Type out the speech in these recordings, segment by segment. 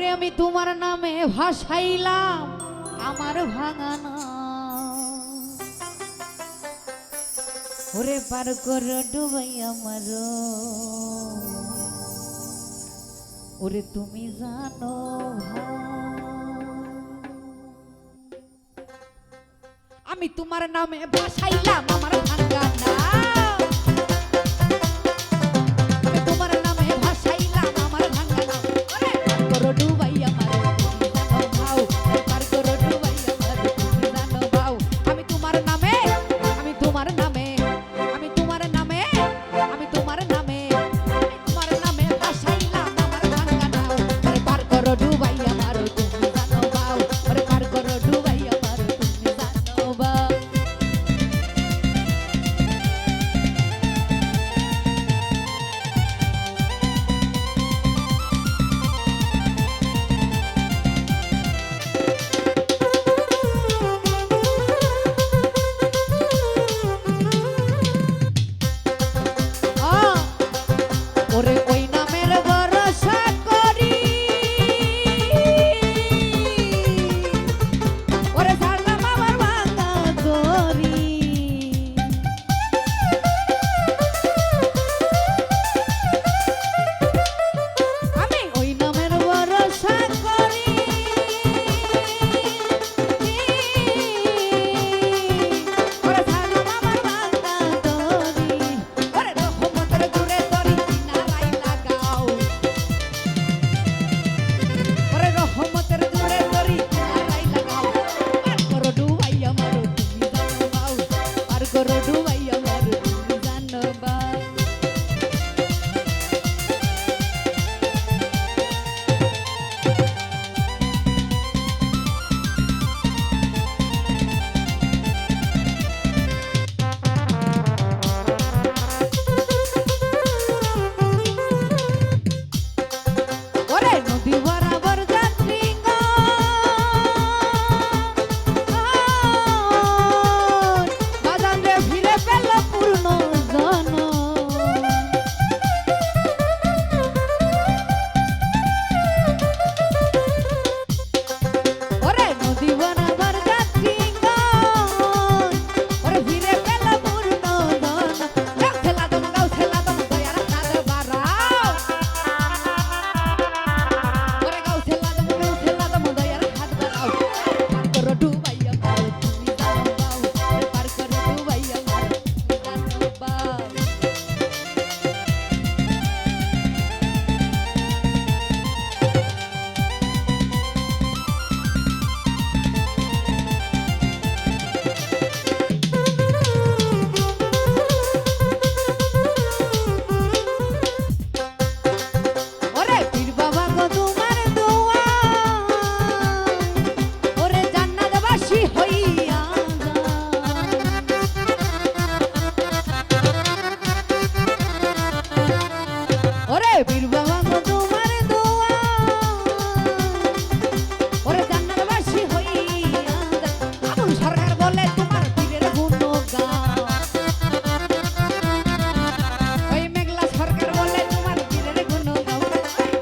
ওরে আমি তোমার নামে ভাসাইলাম, আমার ভাঙানা ওরে পার কর ডুবাই আমার ওরে তুমি জানো আমি তোমার নামে ভাসাইলাম, আমার ভাঙানা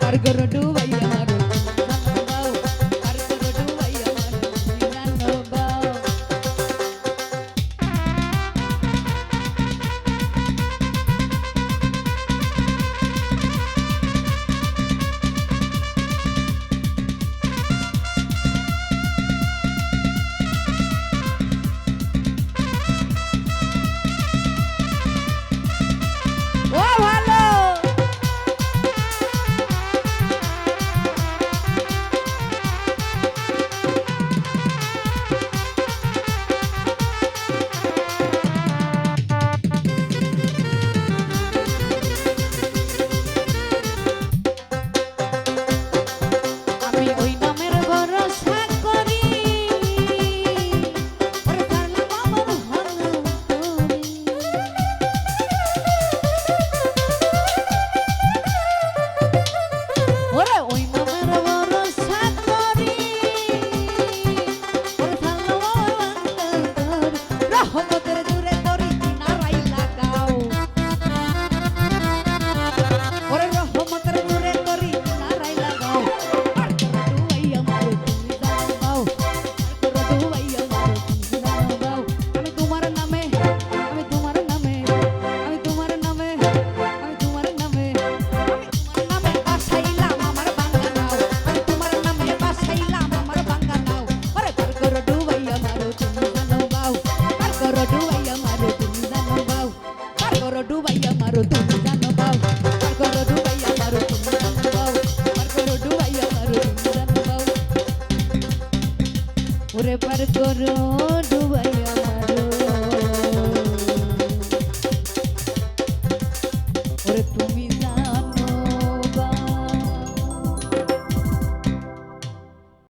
our Guru do ডুবাইয়া মারো তুমি জানো পাও আমার করো মারো তুমি জানো পাও আমার